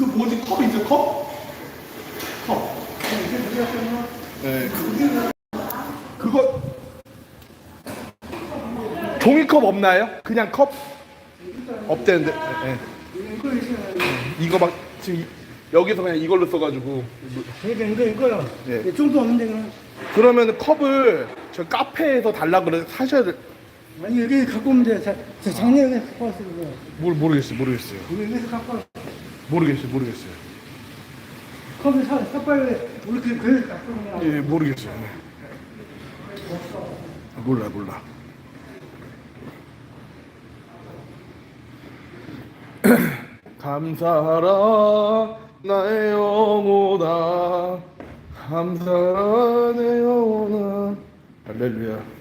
그 뭐지 컵 있어 컵? 컵. 네. 그, 그거 종이컵 없나요? 그냥 컵? 없대는데. 예. 이거 막 지금 이- 여기서 그냥 이걸로 써가지고 그러니까 이거 이거요. 예. 이 정도 없는데 그러면 컵을 저 카페에서 달라 그래 사셔야 돼. 아니 여기 갖고 오면 돼. 자, 저 작년에 갖고 왔어 그거. 모르 모르겠어요 모르겠어요 여기서 갖고 왔어. 모르겠어요 모르겠어요. 컵을 사 삭발을 우리 그온 거야. 예 모르겠어요. 네. 아, 몰라 몰라. 감사하라 나의 영혼아 감사하라 내 영혼아 할렐루야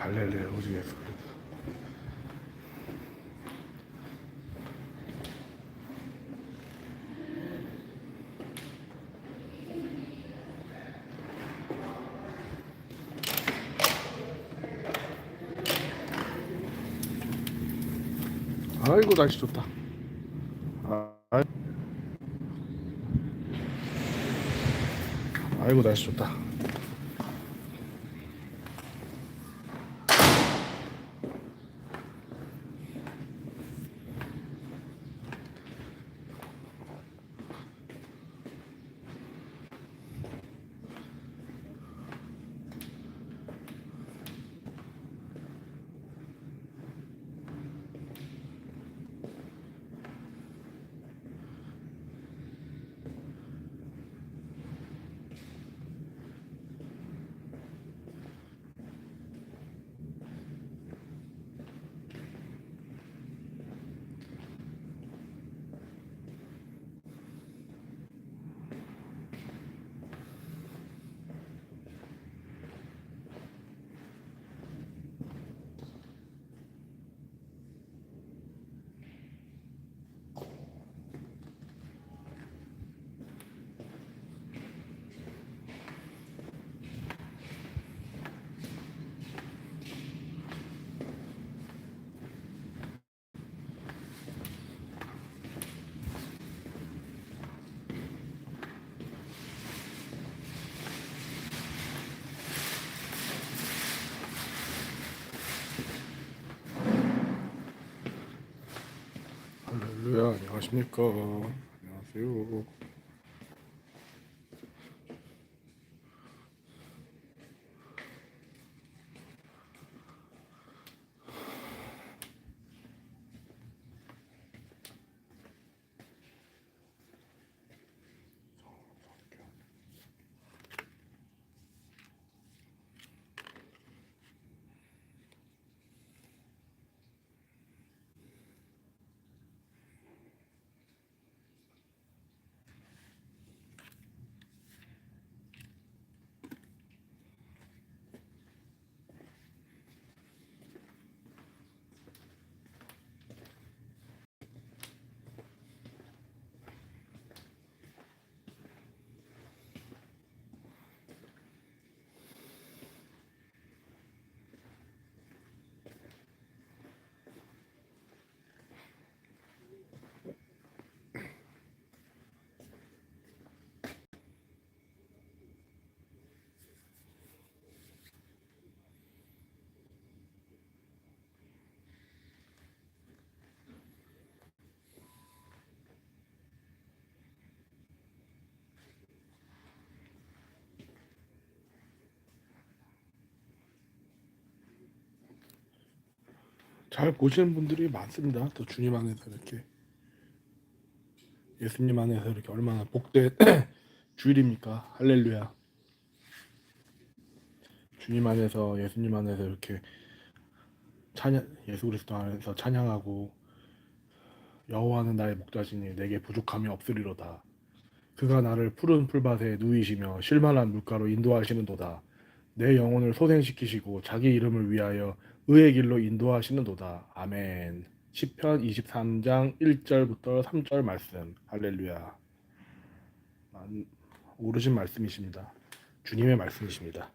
할렐루야 오직 예수 그리스도 아이고 날씨 좋다. 아, 아이- 아이고 날씨 좋다. 할렐루야 안녕하십니까. 안녕하세요 잘 보시는 분들이 많습니다. 또 주님 안에서 이렇게 예수님 안에서 이렇게 얼마나 복된 주일입니까? 할렐루야. 주님 안에서 예수님 안에서 이렇게 찬양 예수 그리스도 안에서 찬양하고 여호와는 나의 목자시니 내게 부족함이 없으리로다. 그가 나를 푸른 풀밭에 누이시며 실만한 물가로 인도하시는도다. 내 영혼을 소생시키시고 자기 이름을 위하여 의의 길로 인도하시는도다. 아멘. 시편 23장 1절부터 3절 말씀. 할렐루야. 만- 오르신 말씀이십니다. 주님의 말씀이십니다.